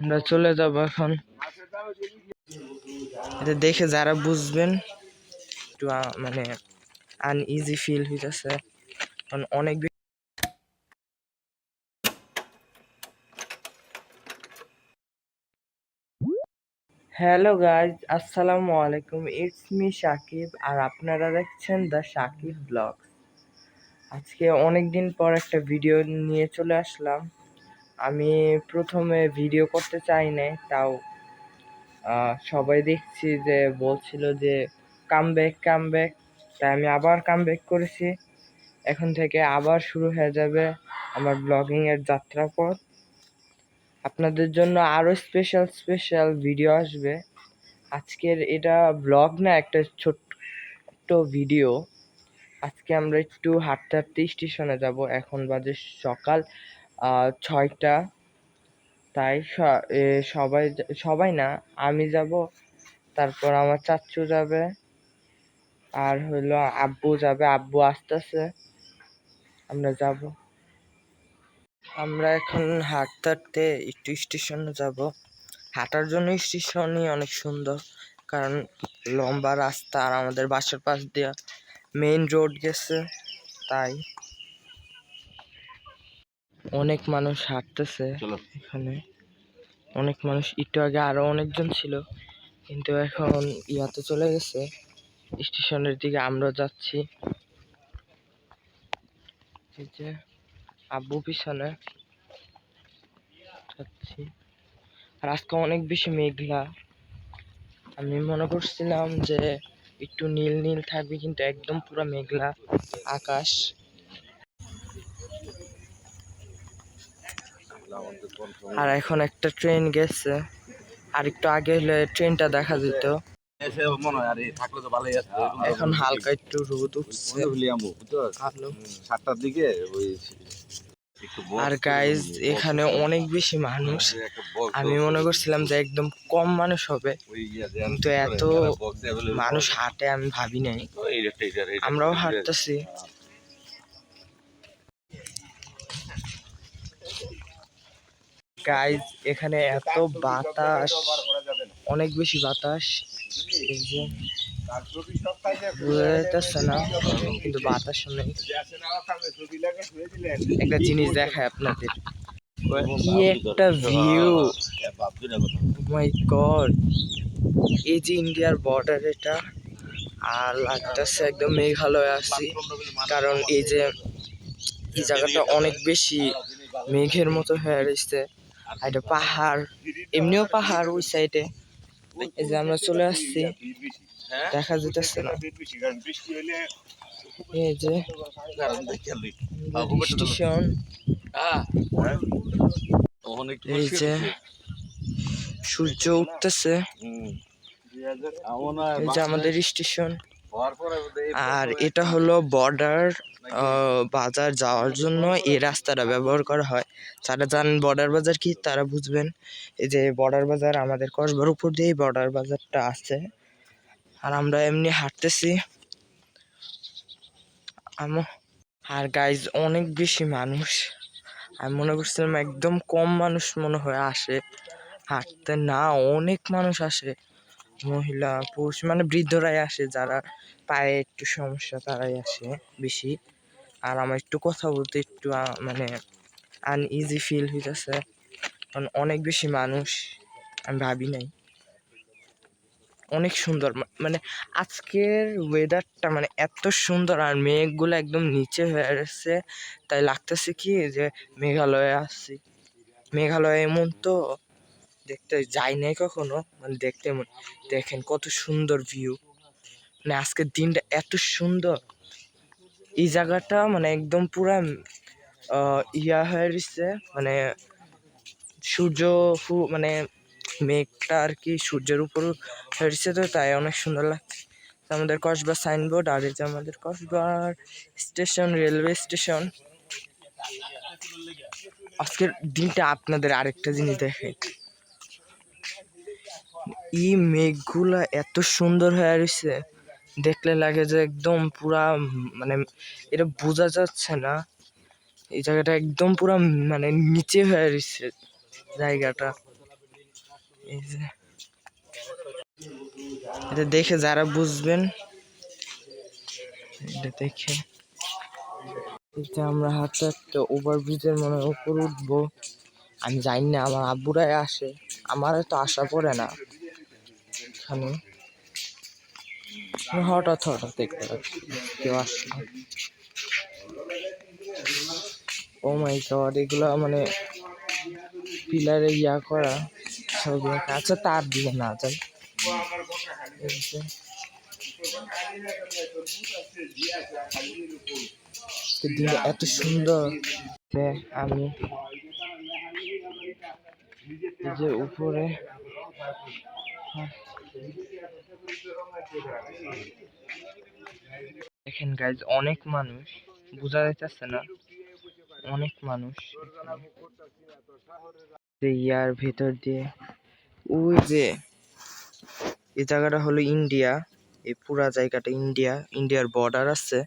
আমরা চলে যাব এখন। এটা দেখে যারা বুঝবেন, একটু মানে আনইজি ফিল হইতেছে। কারণ অনেক হ্যালো গাইজ আসসালামু আলাইকুম। ইটস মি সাকিব আর আপনারা দেখছেন দ্য সাকিব ব্লগ আজকে অনেক দিন পর একটা ভিডিও নিয়ে চলে আসলাম। আমি প্রথমে ভিডিও করতে চাই নাই, তাও সবাই দেখছি যে বলছিল যে কাম ব্যাক কাম ব্যাক তাই আমি আবার কাম ব্যাক করেছি। এখন থেকে আবার শুরু হয়ে যাবে আমার ব্লগিংয়ের যাত্রাপথ আপনাদের জন্য আরও স্পেশাল স্পেশাল ভিডিও আসবে। আজকের এটা ব্লগ না, একটা ছোট্ট ভিডিও আজকে আমরা একটু হাঁটতে হাঁটতে স্টেশনে যাব। এখন বাজে সকাল ছয়টা। তাই সবাই সবাই না, আমি যাব, তারপর আমার চাচ্চু যাবে, আর হইল আব্বু যাবে, আব্বু আসতেছে, আমরা যাব। আমরা এখন হাঁটতে হাঁটতে একটু স্টেশনে যাব। হাঁটার জন্য স্টেশনই অনেক সুন্দর, কারণ লম্বা রাস্তা আর আমাদের বাসার পাশ দিয়ে মেইন রোড গেছে, তাই। অনেক মানুষ হাঁটতেছে এখানে। অনেক মানুষ একটু আগে আরও অনেকজন ছিল কিন্তু এখন ইয়াতে চলে গেছে। স্টেশনের দিকে আমরা যাচ্ছি। এই যে আব্বু পিছনে যাচ্ছি। আর আজকে অনেক বেশি মেঘলা। আমি মনে করছিলাম যে একটু নীল নীল থাকবে কিন্তু একদম পুরো মেঘলা আকাশ। আর এখন একটা ট্রেন গেছে। আর একটু আগে হলে ট্রেনটা দেখা যেত। এখন হালকা একটু রোদ উঠছে। সাতটার দিকে ওই আর গাইজ এখানে অনেক বেশি মানুষ। আমি মনে করছিলাম যে একদম কম মানুষ হবে। কিন্তু এত মানুষ হাঁটে আমি ভাবি নাই। আমরাও হাঁটতেছি। গাইজ এখানে এত বাতাস অনেক বেশি বাতাস। এই যে না কিন্তু বাতাস নেই। একটা জিনিস দেখায় আপনাদের। কি একটা ভিউ মাই গড এই যে ইন্ডিয়ার বর্ডার এটা আর লাগতেছে একদম মেঘালয় আছি। কারণ এই যে এই জায়গাটা অনেক বেশি মেঘের মতো হয়ে রয়েছে। আর এটা পাহাড়, এমনিও পাহাড় ওই সাইডে এই যে আমরা চলে আসছি, দেখা যেতেছে না। এই যে স্টেশন এই যে সূর্য উঠতেছে। এই যে আমাদের স্টেশন আর এটা হলো বর্ডার বাজার যাওয়ার জন্য এই রাস্তাটা ব্যবহার করা হয়। যারা জানেন বর্ডার বাজার কি তারা বুঝবেন এই যে বর্ডার বাজার আমাদের কসবার উপর দিয়েই বর্ডার বাজারটা আছে। আর আমরা এমনি হাঁটতেছি। আম- আর গাইজ অনেক বেশি মানুষ। আমি মনে করছিলাম একদম কম মানুষ মনে হয় আসে। হাঁটতে না অনেক মানুষ আসে। মহিলা, পুরুষ মানে বৃদ্ধরাই আসে, যারা পায়ে একটু সমস্যা তারাই আসে বেশি। আর আমার একটু কথা বলতে একটু মানে আনইজি ফিল হইতেছে। কারণ অনেক বেশি মানুষ, আমি ভাবি নাই। অনেক সুন্দর মানে আজকের ওয়েদারটা মানে এত সুন্দর, আর মেঘগুলো একদম নিচে হয়ে গেছে। তাই লাগতেছে কি, যে মেঘালয়ে আসছি মেঘালয় এমন তো দেখতে যাই নাই কখনো মানে দেখতে দেখেন কত সুন্দর ভিউ মানে আজকের দিনটা এত সুন্দর। এই জায়গাটা মানে একদম পুরা ইয়া হয়ে রয়েছে মানে সূর্য মানে মেঘটা আর কি সূর্যের উপর হয়েছে তো, তাই অনেক সুন্দর লাগছে। আমাদের কসবা সাইনবোর্ড আর যে আমাদের কসবার স্টেশন রেলওয়ে স্টেশন আজকের দিনটা আপনাদের আরেকটা জিনিস দেখে এই মেঘগুলা এত সুন্দর হয়ে রয়েছে দেখলে লাগে যে একদম পুরা মানে এটা বোঝা যাচ্ছে না। এই জায়গাটা একদম পুরা মানে নিচে হয়ে রয়েছে জায়গাটা। এই যে। এটা দেখে যারা বুঝবেন, এটা দেখে। এটা আমরা হাতে একটা ওভার ব্রিজের মনে উপরে উঠবো। আমি জানি না, আমার আব্বুরাই আসে। আমার তো আশা পড়ে না। এখানে হঠাৎ হঠাৎ দেখতে পাচ্ছি কেউ আসছে ও মাই গড এগুলো মানে পিলারে ইয়া করা আঁকা। আচ্ছা তার দিয়ে না যাই এই যে। তো দিনে এত সুন্দর যে আমি যে উপরে। দেখেন গাইজ অনেক মানুষ বোঝা যাইতেছে না অনেক মানুষ ইয়ার ভেতর দিয়ে ওই যে এই জায়গাটা হলো ইন্ডিয়া এই পুরা জায়গাটা ইন্ডিয়া ইন্ডিয়ার বর্ডার আছে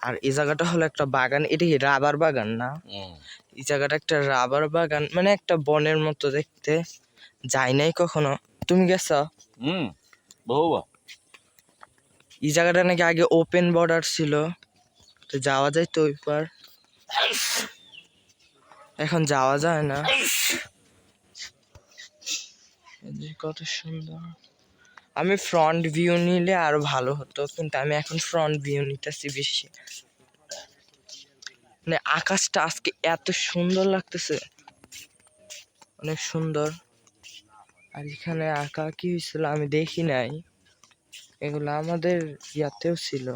আর এই জায়গাটা হলো একটা বাগান এটা কি রাবার বাগান না? এই জায়গাটা একটা রাবার বাগান মানে একটা বনের মতো দেখতে। যাই নাই কখনো। তুমি গেছো? হুম বহুবার এই জায়গাটা নাকি আগে ওপেন বর্ডার ছিল। তো যাওয়া যায় তো ওই পার এখন যাওয়া যায় না। কত সুন্দর। আমি ফ্রন্ট ভিউ নিলে আরও ভালো হতো কিন্তু আমি এখন ফ্রন্ট ভিউ নিতেছি বেশি। মানে আকাশটা আজকে এত সুন্দর লাগতেছে। অনেক সুন্দর। আর এখানে আঁকা কি হয়েছিল আমি দেখি নাই। এগুলো আমাদের ইয়াতেও ছিল।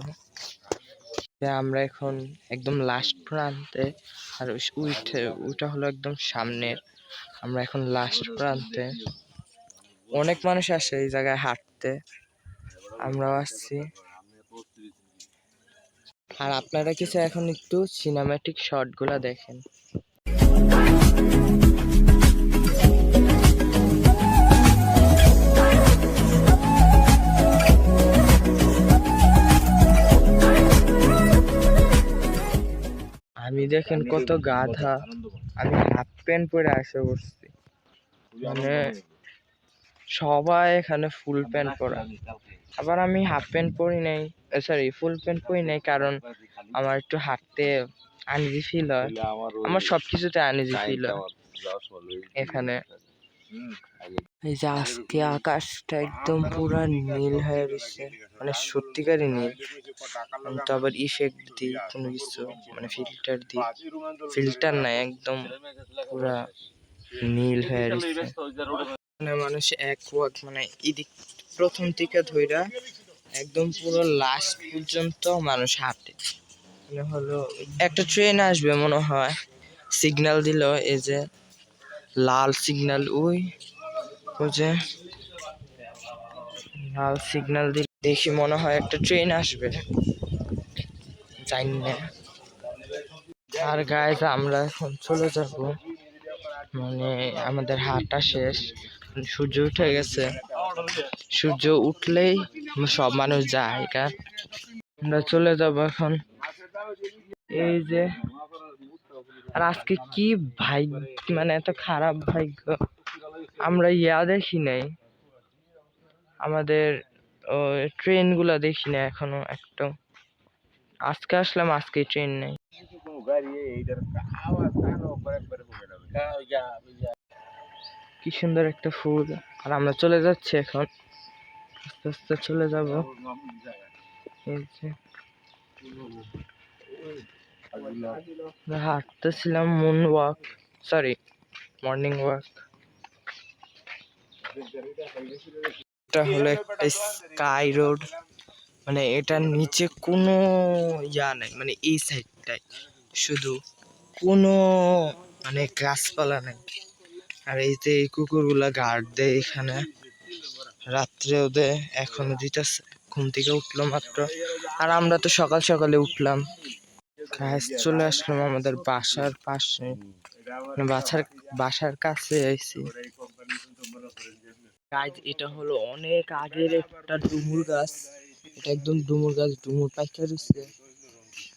আমরা এখন একদম লাস্ট প্রান্তে, আর উইঠে ওইটা হলো একদম সামনের। আমরা এখন লাস্ট প্রান্তে। অনেক মানুষ আসে এই জায়গায় হাঁটতে। আমরাও আসছি। আর আপনারা কিছু এখন একটু সিনেমাটিক শটগুলা দেখেন। দেখেন কত গাধা আমি হাফ প্যান্ট পরে আসে বসছি। মানে সবাই এখানে ফুল প্যান্ট পরা। আবার আমি হাফ প্যান্ট পরি নাই সরি ফুল প্যান্ট পরি নাই কারণ আমার একটু হাঁটতে আনইজি ফিল হয়। আমার সব কিছুতে আনইজি ফিল হয়। এখানে। এই যে আজকে আকাশটা একদম পুরা নীল হয়ে গেছে। মানে সত্যিকারই নীল। তো আবার ইফেক্ট দিই, কোনো কিছু মানে ফিল্টার দিই। ফিল্টার নাই, একদম পুরা নীল হয়ে গেছে। মানে মানুষ এক ওয়াক মানে এদিক, প্রথম থেকে ধইরা একদম পুরো লাস্ট পর্যন্ত মানুষ হাঁটে। মানে হলো, একটা ট্রেন আসবে মনে হয়। সিগন্যাল দিল, এই যে লাল সিগন্যাল ওই যে, লাল সিগন্যাল দিল দেখি মনে হয় একটা ট্রেন আসবে। জানি না আর গাইজ আমরা এখন চলে যাব। মানে আমাদের হাঁটা শেষ। সূর্য উঠে গেছে। সূর্য উঠলেই সব মানুষ যায় আমরা চলে যাব এখন। এই যে আর আজকে কি ভাগ্য মানে এত খারাপ ভাগ্য আমরা ইয়া দেখি নাই। আমাদের ট্রেনগুলা দেখি না এখনও একটা। আজকে আসলাম, আজকে ট্রেন নেই। কি সুন্দর একটা ফুল। আর আমরা চলে যাচ্ছি এখন। আস্তে আস্তে চলে যাব। হাঁটতেছিলাম moon walk sorry morning walk এটা হলো একটা স্কাই রোড মানে এটার নিচে কোনো ইয়া নেই মানে এই সাইডটাই শুধু কোনো মানে গাছপালা নেই। আর এই যে এই কুকুরগুলা গার্ড দেয় এখানে রাত্রে ওদের এখনও দিতেছে। ঘুম থেকে উঠল মাত্র। আর আমরা তো সকাল সকালে উঠলাম। গাছ চলে আসলাম আমাদের বাসার পাশে। মানে বাসার বাসার কাছে আইছি। গাছ এটা হলো অনেক আগের একটা ডুমুর গাছ। এটা একদম ডুমুর গাছ ডুমুর পাইকা রয়েছে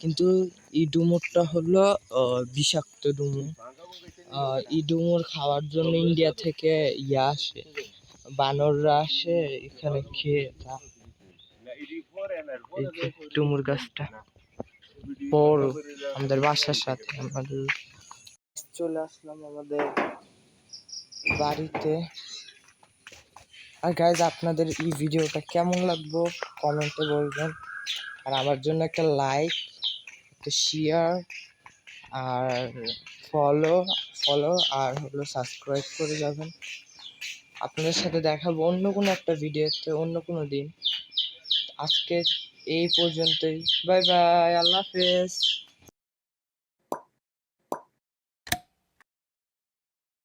কিন্তু এই ডুমুরটা হলো বিষাক্ত ডুমুর। আহ, ডুমুর খাওয়ার জন্য ইন্ডিয়া থেকে ইয়া আসে বানররা আসে এখানে খেয়ে। ডুমুর গাছটা। বড় আমাদের বাসার সাথে আমাদের চলে আসলাম আমাদের বাড়িতে। আর গাইজ আপনাদের এই ভিডিওটা কেমন লাগল কমেন্টে বলবেন। আর আমার জন্য একটা লাইক একটা শেয়ার আর ফলো ফলো আর হলো সাবস্ক্রাইব করে যাবেন। আপনাদের সাথে দেখাবো অন্য কোনো একটা ভিডিওতে অন্য কোনো দিন। আজকে এই পর্যন্তই। বাই বাই আল্লাহ হাফেজ।